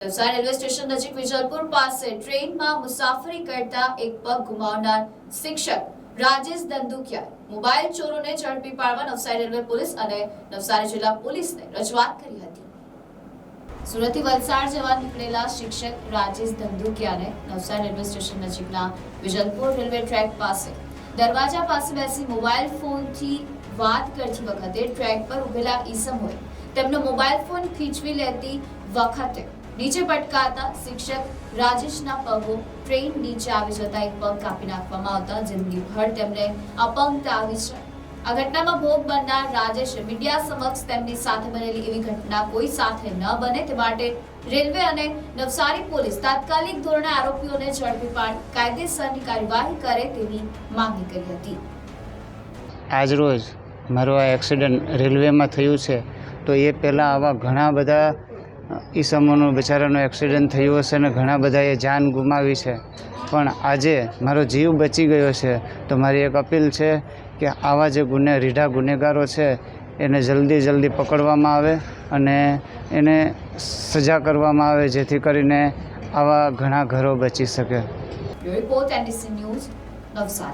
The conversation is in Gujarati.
નવસારી રેલવે સ્ટેશન નજીક વિજલપુર પાસે ટ્રેનમાં મુસાફરી કરતા એક પગ ગુમાવનાર શિક્ષક રાજેશ દંદુકિયા મોબાઈલ ચોરોને ઝડપી પાડવા નવસારી રેલવે પોલીસ અને નવસારી જિલ્લા પોલીસને રજૂઆત કરી હતી. સુરતથી વલસાડ જવા નીકળેલા શિક્ષક રાજેશ ધંધુકિયાને નવસારી રેલવે સ્ટેશન નજીકના વિજલપુર રેલવે ટ્રેક પાસે દરવાજા પાસે બેસી મોબાઈલ ફોનથી વાત કરતી વખતે ટ્રેક પર ઉભેલા ઈસમોએ તેમનો મોબાઈલ ફોન ખીચવી લેતી વખતે નીચે પટકાતા શિક્ષક રાજેશના પગો ટ્રેન નીચે આવી જતા એક પગ કાપી નાખવામાં આવતા જિંદગીભર તેમને અપંગતા આવી છે. આ ઘટનામાં ભોગ બનનાર રાજેશે મીડિયા સમક્ષ તેમની સાથે બનેલી એવી ઘટના કોઈ સાથે ન બને તે માટે રેલવે અને નવસારી પોલીસ તાત્કાલિક ધોરણે આરોપીઓને ઝડપી પાડી કાયદેસરની કાર્યવાહી કરે તેવી માંગણી કરી હતી. આજરોજ મારો આ એક્સિડન્ટ રેલવેમાં થયું છે, તો એ પહેલાં આવા ઘણા બધા ઈસમોનું બિચારાનું એક્સિડન્ટ થયું હશે અને ઘણા બધાએ જાન ગુમાવી છે. પણ આજે મારો જીવ બચી ગયો છે. તો મારી એક અપીલ છે કે આવા જે ગુને, રીઢા ગુનેગારો છે, એને જલ્દી જલ્દી પકડવામાં આવે અને એને સજા કરવામાં આવે જેથી કરીને આવા ઘણા ઘરો બચી શકે. Report and news Navsari.